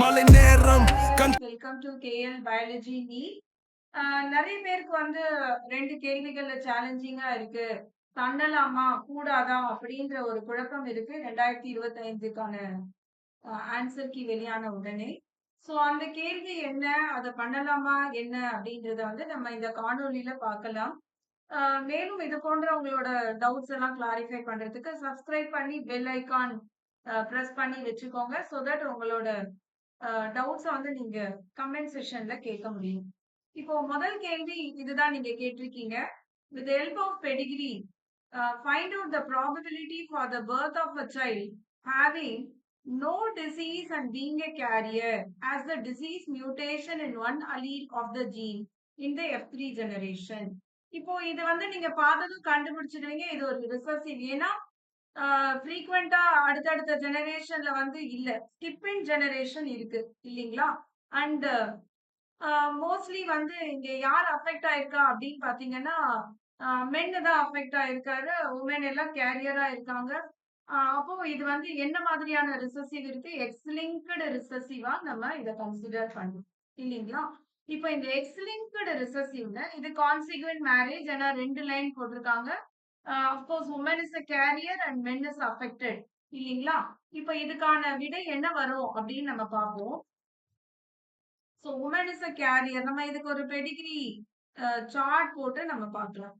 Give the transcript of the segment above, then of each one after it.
மலை நேரம். Welcome to KL biology நீ நிறைய பேருக்கு வந்து ரெண்டு கேள்விகள்ல சேலஞ்சிங்கா இருக்கு. தண்ணலாமா கூடாதா அப்படின்ற ஒரு குழப்பம் இருக்கு. ரெண்டாயிரத்தி இருபத்தி ஐந்துக்கான ஆன்சர் கீ வெளியான உடனே. சோ அந்த கேள்வி என்ன அதை பண்ணலாமா என்ன அப்படின்றத வந்து நம்ம இந்த காணொலியில பார்க்கலாம். மேலும் இது போன்ற உங்களோட டவுட்ஸ் எல்லாம் கிளாரிஃபை பண்றதுக்கு சப்ஸ்கிரைப் பண்ணி பெல் ஐக்கான் ப்ரெஸ் பண்ணி வச்சுக்கோங்க. ஸோ தட் உங்களோட டவுட்ஸை வந்து நீங்க கமெண்ட் செஷன்ல கேட்க முடியும். இப்போ முதல் கேள்வி இதுதான் நீங்க கேட்டிருக்கீங்க. With help of pedigree find out the probability for the birth of a child having no disease and being a carrier as the disease mutation in one allele of the gene in the F3 generation. இப்போ இது வந்து நீங்க பார்த்ததும் கண்டுபிடிச்சிடுவீங்க. இது ஒரு recessive ஏன்னா ஃப்ரீக்வெண்டா அடுத்தடுத்த ஜெனரேஷன்ல வந்து இல்ல. ஸ்கிப்பிங் ஜெனரேஷன் இருக்கு இல்லைங்களா? அண்ட் மோஸ்ட்லி வந்து இங்க யார் அஃபெக்ட் ஆயிருக்கா அப்படின்னு பாத்தீங்கன்னா மென்னு தான் அஃபெக்ட் ஆயிருக்காரு. உமன் எல்லாம் கேரியரா இருக்காங்க. அப்போ இது வந்து என்ன மாதிரியான ரிசசிவ் இருக்கு? எக்ஸ்லிங்க்டு ரிசசிவா நம்ம இதை கன்சிடர் பண்ணணும் இல்லைங்களா? இப்போ இந்த எக்ஸ்லிங்க்டு ரிசசிவ்ல இது கான்சிக்வென்ட் மேரேஜ் ஏன்னா ரெண்டு லைன் போட்டிருக்காங்க. Of course woman is a carrier and men is affected இல்லைங்களா? இப்போ இதுக்கான விடை என்ன வரும் அப்படின்னு நம்ம பார்ப்போம். So woman is a carrier நம்ம இதுக்கு ஒரு பெடிகிரி சார்ட் uh, போட்டு நம்ம பார்க்கலாம்.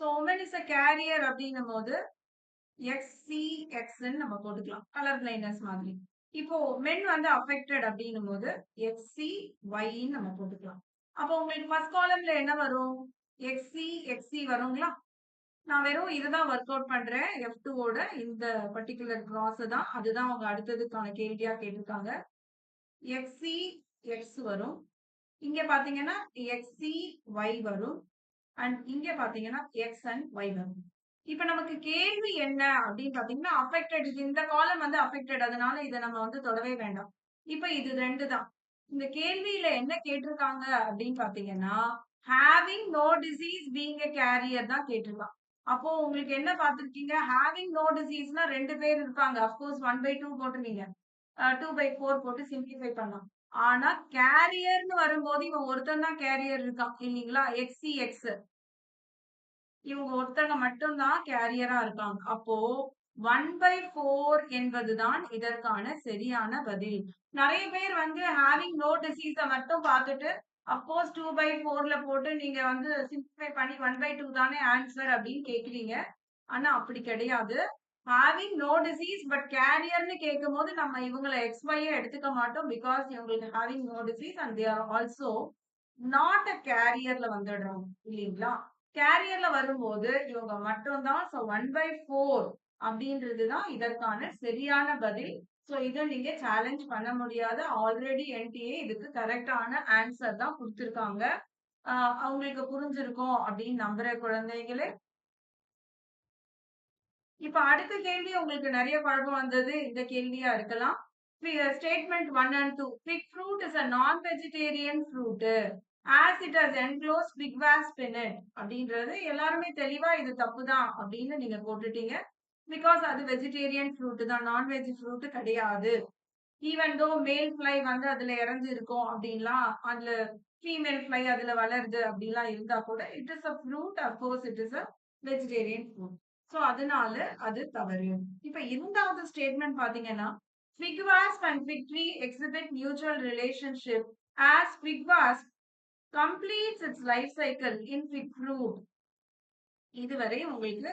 So woman is a carrier அப்படின்னும் போது எக்ஸ்சி எக்ஸ்ன்னு நம்ம போட்டுக்கலாம். கலர் பிளைனஸ் மாதிரி. இப்போ மென் வந்து அஃபெக்டட் அப்படின்னும் போது எக்ஸ்சி ஒய்ன்னு நம்ம போட்டுக்கலாம். அப்போ உங்களுக்கு ஃபர்ஸ்ட் காலம்ல என்ன வரும்? எக்ஸி எக்ஸி வருங்களா? நான் வெறும் இதுதான் ஒர்க் அவுட் பண்றேன். எஃப் டூவோட இந்த பர்டிகுலர் கிராஸ் தான். அதுதான் அவங்க அடுத்ததுக்கான கேள்வியா கேட்டிருக்காங்க. எக்ஸ்சி எக்ஸ் வரும். இங்க பாத்தீங்கன்னா எக்ஸ்சி ஒய் வரும். அண்ட் இங்க பாத்தீங்கன்னா எக்ஸ் அண்ட் ஒய் வரும். இப்ப நமக்கு கேள்வி என்ன அப்படின்னு பாத்தீங்கன்னா அஃபெக்டட் இந்த காலம் வந்து அஃபெக்டட் அதனால இதை நம்ம வந்து தொடவே வேண்டாம். இப்ப இது ரெண்டு தான். இந்த கேள்வியில என்ன கேட்டிருக்காங்க அப்படின்னு பாத்தீங்கன்னா having no disease being a carrier தான் கேட்டிருக்கான் அப்போ உங்களுக்கு என்ன பார்த்துருக்கீங்க? ஹேவிங் நோ டிசீஸ்னா ரெண்டு பேர் இருப்பாங்க of course one by two போட்டு டூ பை ஃபோர் போட்டு சிம்பிளிஃபை பண்ணலாம். ஆனா கேரியர்னு வரும்போது இவன் ஒருத்தன் தான் கேரியர் இருக்கான் இல்லைங்களா? எக்ஸி எக்ஸ் இவங்க ஒருத்தங்க மட்டும்தான் கேரியரா இருக்காங்க. அப்போ ஒன் பை ஃபோர் என்பதுதான் இதற்கான சரியான பதில். நிறைய பேர் வந்து ஹேவிங் நோ டிசீஸ மட்டும் பார்த்துட்டு அப்போஸ் டூ பை ஃபோர்ல போட்டு நீங்க வந்து சிம்பிளிஃபை பண்ணி ஒன் பை டூ தானே ஆன்சர் அப்படின்னு கேக்குறீங்க. ஆனா அப்படி கிடையாது. ஹேவிங் நோ டிசீஸ் பட் கேரியர்னு கேட்கும் போது நம்ம இவங்களை எக்ஸ்பையே எடுத்துக்க மாட்டோம் பிகாஸ் இவங்களுக்கு having no disease and they are also not a கேரியர்ல வந்துடுறாங்க. இல்லைங்களா? கேரியர்ல வரும்போது இவங்க மட்டும்தான். ஸோ ஒன் பை ஃபோர் அப்படின்றது தான் இதற்கான சரியான பதில். ஸோ இதை நீங்க சேலஞ்ச் பண்ண முடியாத. ஆல்ரெடி என்டிஏ இதுக்கு கரெக்டான ஆன்சர் தான் கொடுத்துருக்காங்க. அவங்களுக்கு புரிஞ்சிருக்கும் அப்படின்னு நம்புற குழந்தைகளே. இப்ப அடுத்த கேள்வி உங்களுக்கு நிறைய குழப்பம் வந்தது. இந்த கேள்வியா இருக்கலாம். Statement one and two fig fruit is a non vegetarian fruit as it has enclosed fig wasp pinnate அப்படின்றது எல்லாருமே தெளிவா இது தப்பு தான் அப்படின்னு நீங்க போட்டுட்டீங்க. பிகாஸ் அது வெஜிடேரியன் ஃப்ரூட் தான். நான்வெஜ் ஃப்ரூட் கிடையாது. ஈவன் தோ மேல் ஃப்ளை வந்து அதுல இறந்து இருக்கும் அப்படின்லாம் அதுல ஃபீமேல் ஃப்ளை அதுல வளருது அப்படின்லாம் இருந்தா கூட it is a fruit of course it is a vegetarian fruit so அதனால அது தவறு. இப்ப இரண்டாவது ஸ்டேட்மெண்ட் பாத்தீங்கன்னா fig wasp and fig tree exhibit mutual relationship as fig wasp completes its life cycle in fig fruit இதுவரை உங்களுக்கு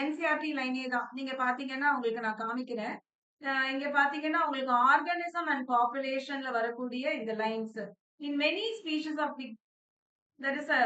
NCERT லைனே தான் நீங்க பாத்தீங்கன்னா உங்களுக்கு நான் காமிக்கிறேன் இங்க பாத்தீங்கன்னா உங்களுக்கு ஆர்கானிசம் அண்ட் பாப்புலேஷன்ல வரக்கூடிய இந்த lines in many species of fig that is a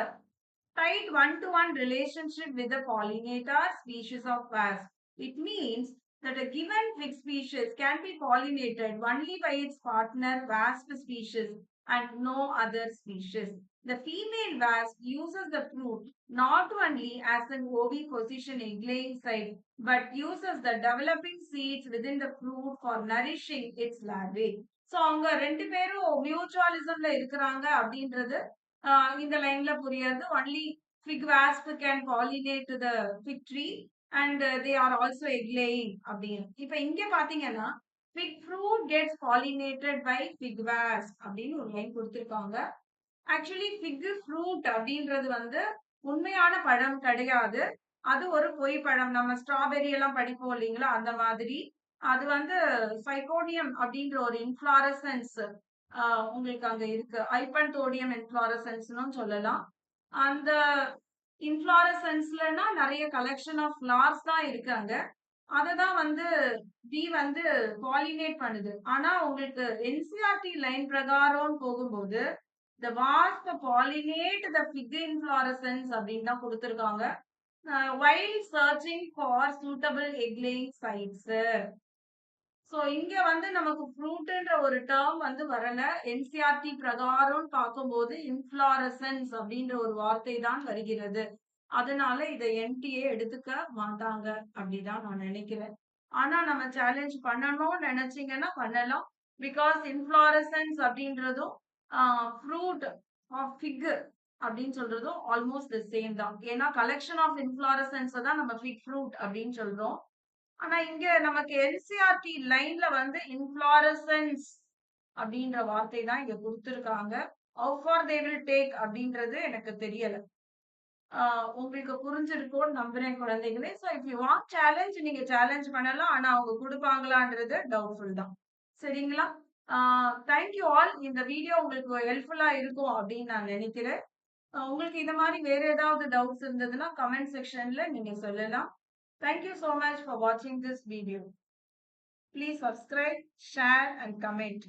tight one-to-one relationship with the pollinator species of wasp. It means that a given fig species can be pollinated only by its partner wasp species And no other species. The female wasp uses the fruit not only as an oviposition egg-laying site, but uses the developing seeds within the fruit for nourishing its larvae. So அவங்க ரெண்டு பேரும் மியூச்சுவலிசம்ல இருக்கிறாங்க அப்படின்றது இந்த லைன்ல புரியாது only fig wasp can pollinate the fig tree and they are also egg laying அப்படின்னு. இப்ப இங்க பார்த்தீங்கன்னா, fig fruit gets pollinated by fig verse அப்படின்னு ஒரு லைன் கொடுத்துருக்காங்க ஆக்சுவலி ஃபிக் ஃப்ரூட் அப்படின்றது வந்து உண்மையான பழம் கிடையாது. அது ஒரு பொய் பழம். நம்ம ஸ்ட்ராபெரி எல்லாம் படிப்போம் இல்லைங்களா? அந்த மாதிரி. அது வந்து சைகோனியம் அப்படின்ற ஒரு இன்ஃபிளாரசன்ஸ் உங்களுக்கு அங்க இருக்கு. ஹைபன்தோடியம் இன்ஃபிளாரசன்ஸ்னு சொல்லலாம். அந்த இன்ஃப்ளாரசன்ஸ்லனா நிறைய கலெக்ஷன் ஆஃப் ஃப்ளார்ஸ் தான் இருக்கு அங்க. அததான் வந்து டி வந்து பாலினேட் பண்ணுது. ஆனா உங்களுக்கு என்சிஆர்டி லைன் பிரகாரம்னு போகும்போது, "the wasp pollinate the fig inflorescence" அப்படின்னு தான் கொடுத்துருக்காங்க while searching for suitable egg laying sites. So இங்க வந்து நமக்கு ஃப்ரூட்ன்ற ஒரு டேர்ம் வந்து வரல. என்சிஆர்டி பிரகாரம்னு பார்க்கும்போது இன்ஃப்ளாரசன்ஸ் அப்படின்ற ஒரு வார்த்தை தான் வருகிறது. அதனால இத என்டிஏ எடுத்துக்க மாட்டாங்க. அப்படிதான் நான் நினைக்கிறேன். ஆனா நம்ம சேலஞ்ச் பண்ணணும்னு நினைச்சீங்கன்னா பண்ணலாம். பிகாஸ் இன்ஃபிளாரசன்ஸ் அப்படின்றதும், ஃப்ரூட் ஆஃப் ஃபிக் அப்படின்னு சொல்றதும் ஆல்மோஸ்ட் த சேம் தான். ஏன்னா கலெக்ஷன் ஆஃப் இன்ஃப்ளாரசன்ஸ தான் நம்ம ஃபிக் ஃப்ரூட் அப்படின்னு சொல்றோம். ஆனா இங்க நமக்கு என்சிஆர்டி லைன்ல வந்து இன்ஃபிளாரசன்ஸ் அப்படின்ற வார்த்தை தான் இங்க கொடுத்துருக்காங்க ஃபார் தே வில் டேக் அப்படின்றது எனக்கு தெரியல. உங்களுக்கு புரிஞ்சிருக்கும்னு நம்புறேன் குழந்தைகளே. So if you want challenge நீங்க சேலஞ்ச் பண்ணலாம். ஆனா அவங்க கொடுப்பாங்களான்றது டவுட்ஃபுல் தான். சரிங்களா? Thank you thank you all. இந்த வீடியோ உங்களுக்கு ஹெல்ப்ஃபுல்லா இருக்கும் அப்படின்னு நான் நினைக்கிறேன். உங்களுக்கு இந்த மாதிரி வேற ஏதாவது டவுட்ஸ் இருந்ததுன்னா கமெண்ட் செக்ஷன்ல நீங்க சொல்லலாம். Thank you so much for வாட்சிங் this video please subscribe share and comment.